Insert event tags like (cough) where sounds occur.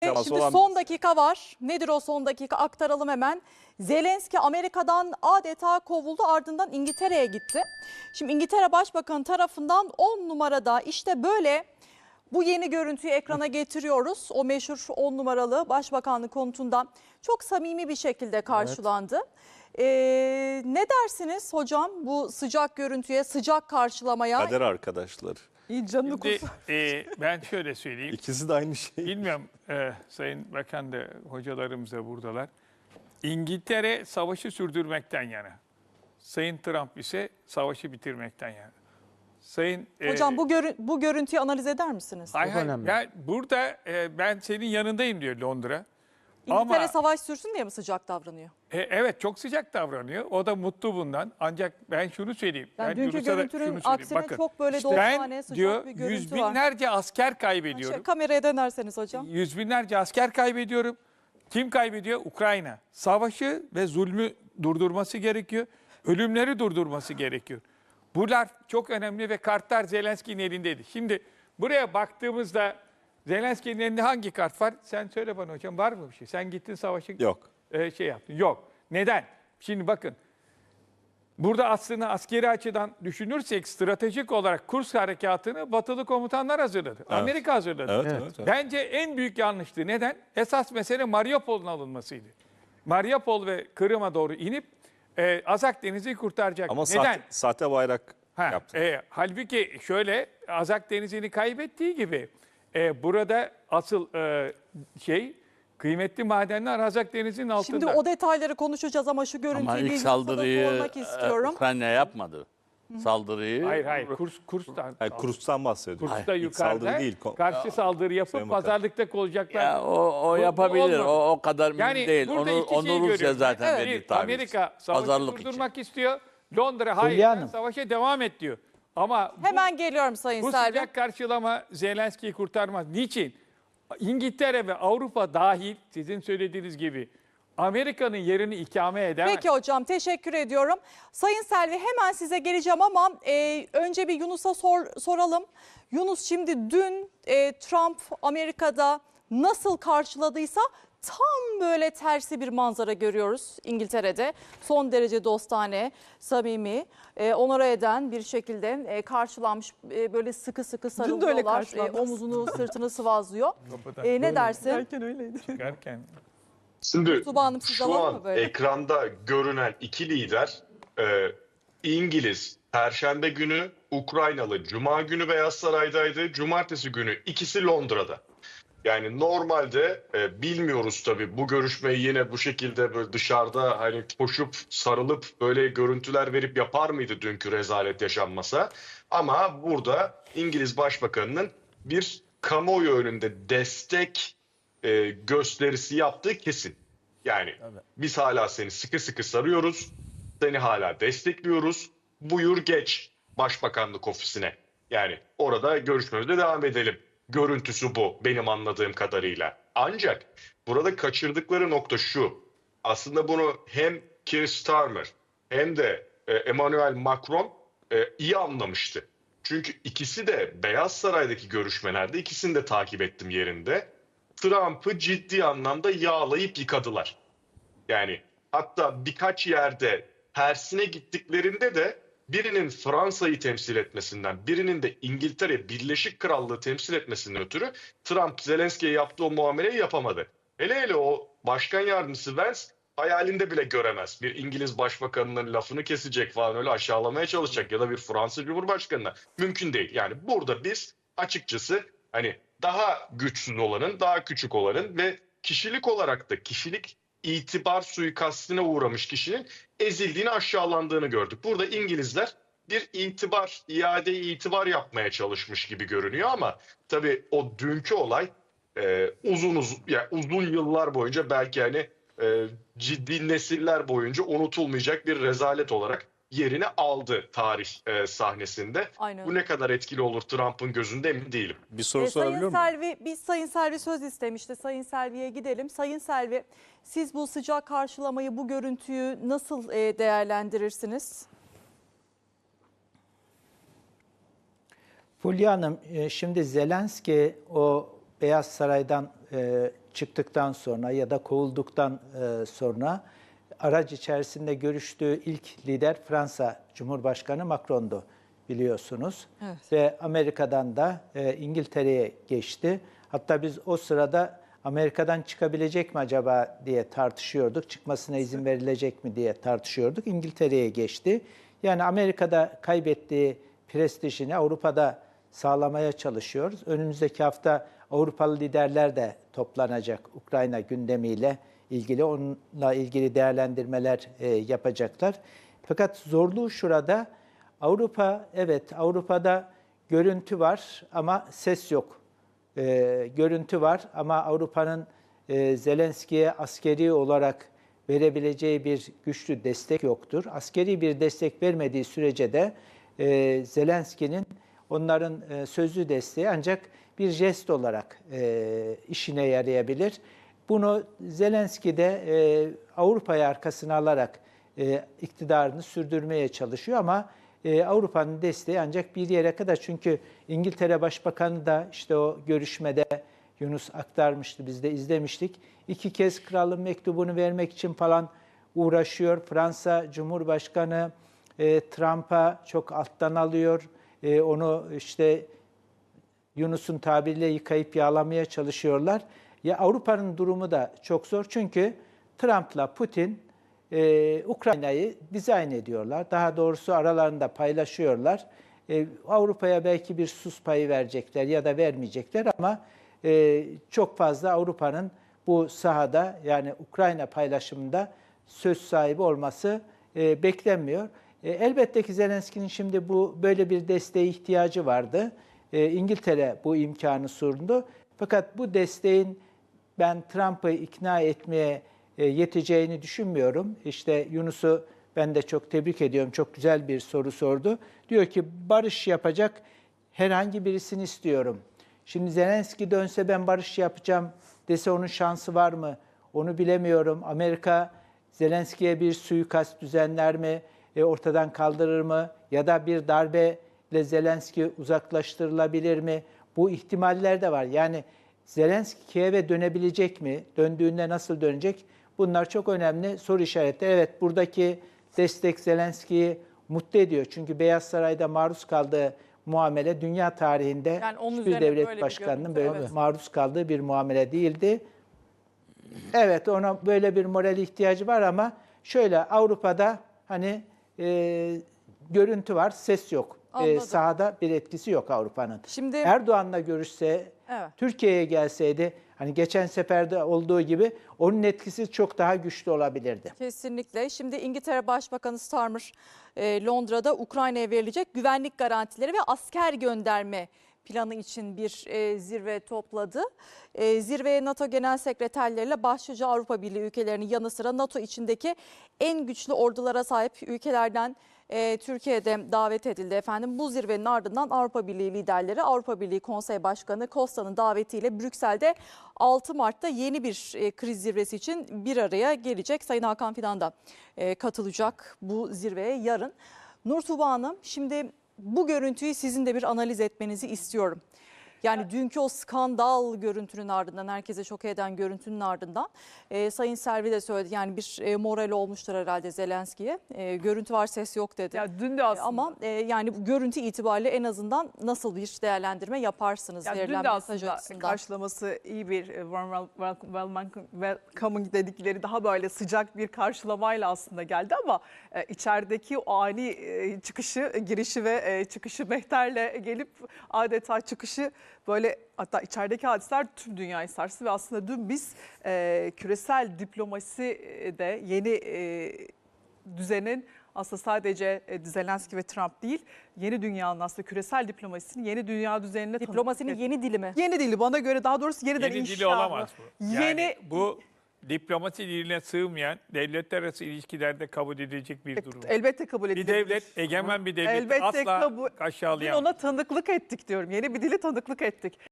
teması Şimdi olan son dakika var. Nedir o son dakika aktaralım hemen. Zelenski Amerika'dan adeta kovuldu ardından İngiltere'ye gitti. Şimdi İngiltere Başbakanı tarafından 10 numarada işte böyle bu yeni görüntüyü ekrana getiriyoruz. O meşhur 10 numaralı başbakanlık konutundan çok samimi bir şekilde karşılandı. Ee, ne dersiniz hocam bu sıcak görüntüye, sıcak karşılamaya? kader arkadaşlar. İyi canını Şimdi, e, ben şöyle söyleyeyim. İkisi de aynı şey. Bilmiyorum e, Sayın Bakan da hocalarımız da buradalar. İngiltere savaşı sürdürmekten yana. Sayın Trump ise savaşı bitirmekten yana. Sayın e, Hocam bu, görü- bu görüntüyü analiz eder misiniz? hay hay, önemli. ya burada e, ben senin yanındayım diyor Londra. İngiltere Ama- savaş sürsün diye mi sıcak davranıyor? E, evet çok sıcak davranıyor. O da mutlu bundan. Ancak ben şunu söyleyeyim. Ben dünkü Yunus'a görüntünün aksine Bakın, çok böyle işte ben sıcak diyor bir görüntü yüz var. binlerce asker Şey, kaybediyorum. kameraya dönerseniz hocam. Yüz binlerce asker kaybediyorum. Kim kaybediyor? Ukrayna. Savaşı ve zulmü durdurması gerekiyor. Ölümleri durdurması gerekiyor. Bunlar çok önemli ve kartlar Zelenski'nin elindeydi. Şimdi buraya baktığımızda Zelenski'nin elinde hangi kart var? Sen söyle bana hocam var mı bir şey? Sen gittin savaşın Yok. e, şey yaptın. Yok. Neden? Şimdi bakın. Burada aslında askeri açıdan düşünürsek stratejik olarak Kurs harekatını batılı komutanlar hazırladı. Amerika hazırladı. Evet, Evet. evet. evet. Bence en büyük yanlıştı. Neden? Esas mesele Mariupol'un alınmasıydı. Mariupol ve Kırım'a doğru inip e, Azak Denizi'ni kurtaracak. Ama Neden? sahte, sahte bayrak Ha, yaptı. e, halbuki şöyle Azak Denizi'ni kaybettiği gibi e, burada asıl e, şey kıymetli madenler Azak Denizi'nin altında. Şimdi o detayları konuşacağız ama şu Ama görüntüyü bir ilk saldırıyı sormak e, istiyorum. Ukrayna yapmadı. Saldırıyı Hayır hayır kurs kurstan. Hayır, Kurus'tan bahsediyor. Kurs'ta İlk yukarıda saldırı değil. Ko- karşı saldırı yapıp Sayın Bakan. pazarlıkta olacaklar. ya o, o Bu- bu yapabilir. O, o kadar mühim Yani değil. burada Onu, iki şeyi onu Rusya görüyorum. zaten Evet, verir tabii. Amerika savaşı Pazarlık için. durdurmak istiyor. Londra hayır Hülya sen Hanım. savaşa devam et diyor. Ama bu- Hemen geliyorum Sayın bu Selvi. sıcak karşılama Zelenski'yi kurtarmaz. Niçin? İngiltere ve Avrupa dahil sizin söylediğiniz gibi Amerika'nın yerini ikame edemez. Peki hocam teşekkür ediyorum. Sayın Selvi hemen size geleceğim ama e, önce bir Yunus'a sor, soralım. Yunus şimdi dün e, Trump Amerika'da nasıl karşıladıysa tam böyle tersi bir manzara görüyoruz İngiltere'de. Son derece dostane, samimi, e, onore eden bir şekilde e, karşılanmış e, böyle sıkı sıkı sarılıyorlar. E, omuzunu (laughs) sırtını sıvazlıyor. E, ne dersin? Erken öyleydi. çıkarken. Şimdi Hanım, siz şu an mı böyle? ekranda görünen iki lider e, İngiliz Perşembe günü, Ukraynalı Cuma günü Beyaz Saray'daydı. Cumartesi günü ikisi Londra'da. Yani normalde e, bilmiyoruz tabii bu görüşmeyi yine bu şekilde böyle dışarıda hani koşup sarılıp böyle görüntüler verip yapar mıydı dünkü rezalet yaşanmasa. Ama burada İngiliz Başbakanı'nın bir kamuoyu önünde destek e, gösterisi yaptığı kesin. Yani biz hala seni sıkı sıkı sarıyoruz, seni hala destekliyoruz. Buyur geç Başbakanlık ofisine. Yani orada görüşmemize devam edelim. Görüntüsü bu benim anladığım kadarıyla. Ancak burada kaçırdıkları nokta şu. Aslında bunu hem Keir Starmer hem de e, Emmanuel Macron e, iyi anlamıştı. Çünkü ikisi de Beyaz Saray'daki görüşmelerde ikisini de takip ettim yerinde. Trump'ı ciddi anlamda yağlayıp yıkadılar. Yani hatta birkaç yerde tersine gittiklerinde de birinin Fransa'yı temsil etmesinden, birinin de İngiltere Birleşik Krallığı temsil etmesinden ötürü Trump Zelenski'ye yaptığı o muameleyi yapamadı. Hele hele o başkan yardımcısı Vance hayalinde bile göremez. Bir İngiliz başbakanının lafını kesecek falan öyle aşağılamaya çalışacak ya da bir Fransız Cumhurbaşkanı'na. Mümkün değil. Yani burada biz açıkçası hani daha güçsüz olanın, daha küçük olanın ve kişilik olarak da kişilik itibar suikastine uğramış kişinin ezildiğini, aşağılandığını gördük. Burada İngilizler bir itibar, iade itibar yapmaya çalışmış gibi görünüyor ama tabii o dünkü olay e, uzun uzun yani uzun yıllar boyunca belki hani e, ciddi nesiller boyunca unutulmayacak bir rezalet olarak yerini aldı tarih e, sahnesinde. Aynen. Bu ne kadar etkili olur Trump'ın gözünde emin değilim. Bir soru E, sorabiliyor Sayın muyum? Selvi, biz Sayın Selvi söz istemişti. Sayın Selvi'ye gidelim. Sayın Selvi, siz bu sıcak karşılamayı, bu görüntüyü nasıl e, değerlendirirsiniz? Fulya Hanım, e, şimdi Zelenski o Beyaz Saray'dan e, çıktıktan sonra ya da kovulduktan e, sonra araç içerisinde görüştüğü ilk lider Fransa Cumhurbaşkanı Macron'du biliyorsunuz. Evet. Ve Amerika'dan da e, İngiltere'ye geçti. Hatta biz o sırada Amerika'dan çıkabilecek mi acaba diye tartışıyorduk. Çıkmasına izin verilecek mi diye tartışıyorduk. İngiltere'ye geçti. Yani Amerika'da kaybettiği prestijini Avrupa'da sağlamaya çalışıyoruz. Önümüzdeki hafta Avrupalı liderler de toplanacak Ukrayna gündemiyle ilgili. Onunla ilgili değerlendirmeler e, yapacaklar. Fakat zorluğu şurada. Avrupa, evet Avrupa'da görüntü var ama ses yok. E, görüntü var ama Avrupa'nın e, Zelenski'ye askeri olarak verebileceği bir güçlü destek yoktur. Askeri bir destek vermediği sürece de e, Zelenski'nin onların e, sözlü desteği ancak bir jest olarak e, işine yarayabilir. Bunu Zelenski de e, Avrupa'yı arkasına alarak e, iktidarını sürdürmeye çalışıyor ama e, Avrupa'nın desteği ancak bir yere kadar. Çünkü İngiltere Başbakanı da işte o görüşmede Yunus aktarmıştı, biz de izlemiştik. İki kez kralın mektubunu vermek için falan uğraşıyor. Fransa Cumhurbaşkanı e, Trump'a çok alttan alıyor. E, onu işte Yunus'un tabiriyle yıkayıp yağlamaya çalışıyorlar. Ya Avrupa'nın durumu da çok zor çünkü Trump'la Putin e, Ukrayna'yı dizayn ediyorlar. Daha doğrusu aralarında paylaşıyorlar. E, Avrupa'ya belki bir sus payı verecekler ya da vermeyecekler ama e, çok fazla Avrupa'nın bu sahada yani Ukrayna paylaşımında söz sahibi olması e, beklenmiyor. E, elbette ki Zelenski'nin şimdi bu böyle bir desteğe ihtiyacı vardı. E, İngiltere bu imkanı sundu. Fakat bu desteğin ben Trump'ı ikna etmeye e, yeteceğini düşünmüyorum. İşte Yunus'u ben de çok tebrik ediyorum. Çok güzel bir soru sordu. Diyor ki barış yapacak herhangi birisini istiyorum. Şimdi Zelenski dönse ben barış yapacağım dese onun şansı var mı? Onu bilemiyorum. Amerika Zelenski'ye bir suikast düzenler mi? E, ortadan kaldırır mı? Ya da bir darbeyle Zelenski uzaklaştırılabilir mi? Bu ihtimaller de var. Yani Zelenski Kiev'e dönebilecek mi? Döndüğünde nasıl dönecek? Bunlar çok önemli soru işaretleri. Evet buradaki destek Zelenski'yi mutlu ediyor. Çünkü Beyaz Saray'da maruz kaldığı muamele dünya tarihinde Yani onun hiçbir devlet başkanının böyle evet. maruz kaldığı bir muamele değildi. Evet ona böyle bir moral ihtiyacı var ama şöyle Avrupa'da hani e, görüntü var, ses yok. E, sahada bir etkisi yok Avrupa'nın. Şimdi Erdoğan'la görüşse, Evet. Türkiye'ye gelseydi hani geçen seferde olduğu gibi onun etkisi çok daha güçlü olabilirdi. Kesinlikle. Şimdi İngiltere Başbakanı Starmer e, Londra'da Ukrayna'ya verilecek güvenlik garantileri ve asker gönderme planı için bir e, zirve topladı. E, zirveye NATO Genel Sekreterleriyle başlıca Avrupa Birliği ülkelerinin yanı sıra NATO içindeki en güçlü ordulara sahip ülkelerden e, Türkiye'de davet edildi efendim. Bu zirvenin ardından Avrupa Birliği liderleri Avrupa Birliği Konsey Başkanı Costa'nın davetiyle Brüksel'de 6 Mart'ta yeni bir e, kriz zirvesi için bir araya gelecek. Sayın Hakan Fidan da e, katılacak bu zirveye yarın. Nur Tuba Hanım şimdi bu görüntüyü sizin de bir analiz etmenizi istiyorum. Yani dünkü o skandal görüntünün ardından, herkese şok eden görüntünün ardından e, Sayın Selvi de söyledi. Yani bir e, moral olmuştur herhalde Zelenski'ye. E, görüntü var ses yok dedi. Ya dün de aslında. Ama e, yani bu görüntü itibariyle en azından nasıl bir değerlendirme yaparsınız Ya dün verilen de mesaj açısından? karşılaması iyi bir e, warm wel- welcome- welcoming dedikleri daha böyle sıcak bir karşılamayla aslında geldi ama e, içerideki o ani e, çıkışı, e, girişi ve e, çıkışı Mehter'le gelip adeta çıkışı böyle hatta içerideki hadisler tüm dünyayı sarstı ve aslında dün biz e, küresel diplomasi de yeni e, düzenin aslında sadece e, Zelenski ve Trump değil, yeni dünyanın aslında küresel diplomasisinin yeni dünya düzenine Diplomasinin ettik. yeni dili mi? Yeni dili bana göre daha doğrusu yeniden Yeni inşa. dili olamaz bu. Yani Yeni bu diplomasi diline sığmayan devletler arası ilişkilerde kabul edilecek bir durum. elbette kabul Bir edilebilir. devlet, egemen bir devlet Elbette asla kabul- Dün aşağılayamaz. ona tanıklık ettik diyorum. Yeni bir dili tanıklık ettik.